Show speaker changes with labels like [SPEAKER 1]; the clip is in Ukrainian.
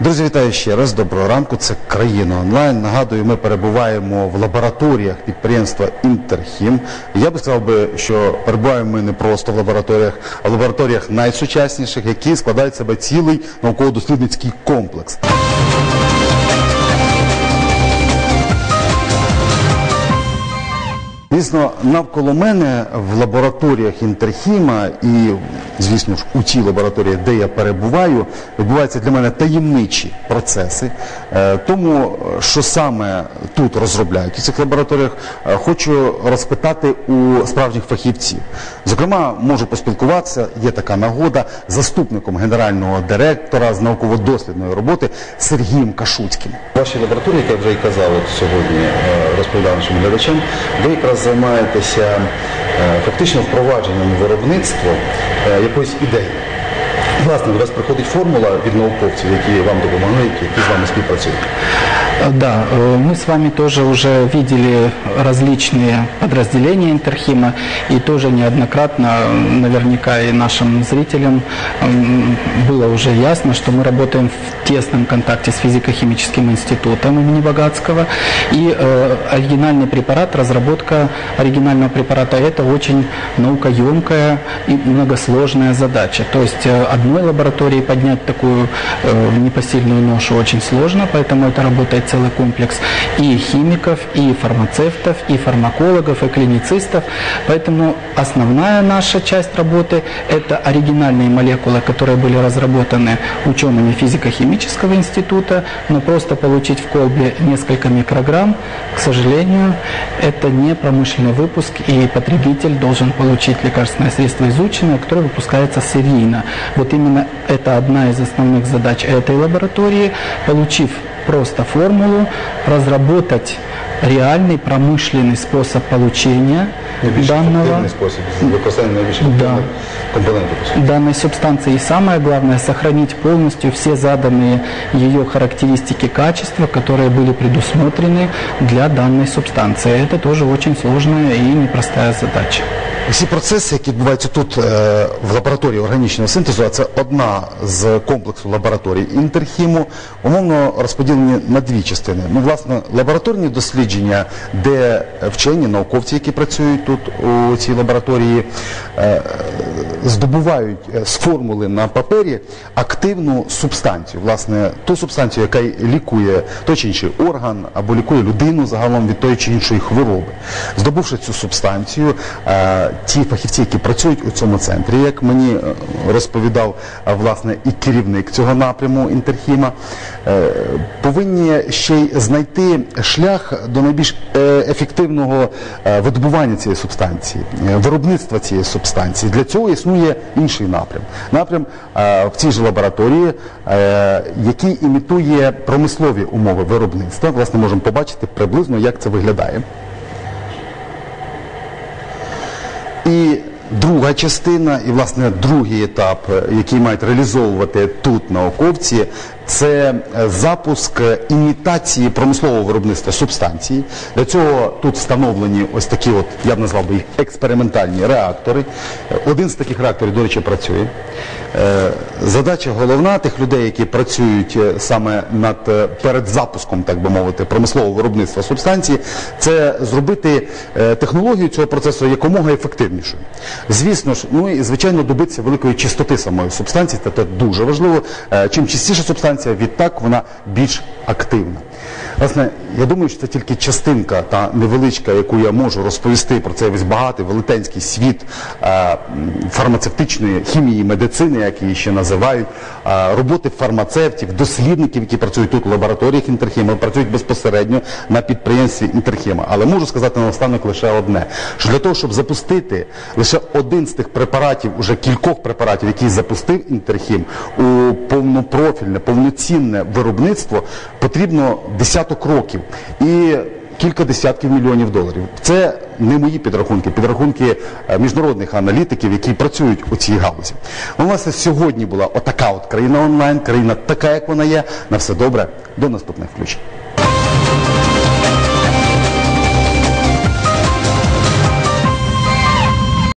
[SPEAKER 1] Друзі, вітаю ще раз. Доброго ранку. Це країна онлайн. Нагадую, ми перебуваємо в лабораторіях підприємства Інтерхім. Я би сказав би, що перебуваємо ми не просто в лабораторіях, а в лабораторіях найсучасніших, які складають в себе цілий науково-дослідницький комплекс. Звісно, навколо мене в лабораторіях Інтерхіма і, звісно ж, у тій лабораторії, де я перебуваю, відбуваються для мене таємничі процеси. Е, Тому, е, що саме тут розробляють у цих лабораторіях, е, хочу розпитати у справжніх фахівців. Зокрема, можу поспілкуватися, є така нагода, заступником генерального директора з науково-дослідної роботи Сергієм Кашуцьким. В вашій лабораторії, як я вже і казав сьогодні, розповідав нашим глядачам, ви якраз займаєтеся е, фактично впровадженням виробництва е, якоїсь ідеї. Власне, до вас приходить формула від науковців, які вам допомогли, які з вами співпрацюють.
[SPEAKER 2] Да, э, мы с вами тоже уже видели различные подразделения Интерхима и тоже неоднократно, наверняка и нашим зрителям было уже ясно, что мы работаем в тесном контакте с физико-химическим институтом имени Богатского. И э, оригинальный препарат, разработка оригинального препарата, это очень наукоемкая и многосложная задача. То есть э, одной лаборатории поднять такую э, непосильную ношу очень сложно, поэтому это работает целый комплекс и химиков, и фармацевтов, и фармакологов, и клиницистов. Поэтому основная наша часть работы – это оригинальные молекулы, которые были разработаны учеными физико-химического института, но просто получить в колбе несколько микрограмм, к сожалению, это не промышленный выпуск, и потребитель должен получить лекарственное средство изученное, которое выпускается серийно. Вот именно это одна из основных задач этой лаборатории, получив просто формулу, разработать реальный промышленный способ получения
[SPEAKER 1] Найбільш
[SPEAKER 2] данного
[SPEAKER 1] ефективний спосіб з використанням найбільш
[SPEAKER 2] Да.
[SPEAKER 1] ефективних компонентів.
[SPEAKER 2] данной субстанции. И самое главное, сохранить полностью все заданные ее характеристики качества, которые были предусмотрены для данной субстанции. Это тоже очень сложная и непростая задача.
[SPEAKER 1] Всі процеси, які відбуваються тут е, в лабораторії органічного синтезу, а це одна з комплексу лабораторій Інтерхіму, умовно розподілені на дві частини. Ну, власне, лабораторні дослідження, де вчені, науковці, які працюють тут у цій лабораторії, е, здобувають е, з формули на папері активну субстанцію, власне, ту субстанцію, яка лікує той чи інший орган або лікує людину загалом від тої чи іншої хвороби. Здобувши цю субстанцію, ті фахівці, які працюють у цьому центрі, як мені е, розповідав власне і керівник цього напряму Інтерхіма, е, повинні ще й знайти шлях до найбільш е, ефективного видобування цієї субстанції, виробництва цієї субстанції. Для цього існує інший напрям. Напрям в цій ж лабораторії, який імітує промислові умови виробництва. Власне, можемо побачити приблизно, як це виглядає. І друга частина, і власне другий етап, е, який мають реалізовувати тут науковці, це запуск імітації промислового виробництва субстанції. Для цього тут встановлені ось такі, от я б назвав би їх експериментальні реактори. Один з таких реакторів, до речі, працює. Е, Задача головна тих людей, які працюють е, саме над е, перед запуском, так би мовити, промислового виробництва субстанції, це зробити технологію цього процесу якомога ефективнішою. Звісно ж, ну і звичайно добитися великої чистоти самої субстанції, це, дуже важливо. Чим чистіша субстанція, відтак вона більш активна. Власне, я думаю, що це тільки частинка та невеличка, яку я можу розповісти про цей весь багатий велетенський світ е, фармацевтичної хімії, медицини, як її ще називають, е, роботи фармацевтів, дослідників, які працюють тут у лабораторіях Інтерхіма, працюють безпосередньо на підприємстві Інтерхіма. Але можу сказати наостанок лише одне: що для того, щоб запустити лише один з тих препаратів, уже кількох препаратів, які запустив Інтерхім у повнопрофільне, повноцінне виробництво, потрібно десяток років і кілька десятків мільйонів доларів. Це не мої підрахунки, підрахунки е, міжнародних аналітиків, які працюють у цій галузі. У нас сьогодні була отака от країна онлайн, країна така, як вона є. На все добре. До наступних включень.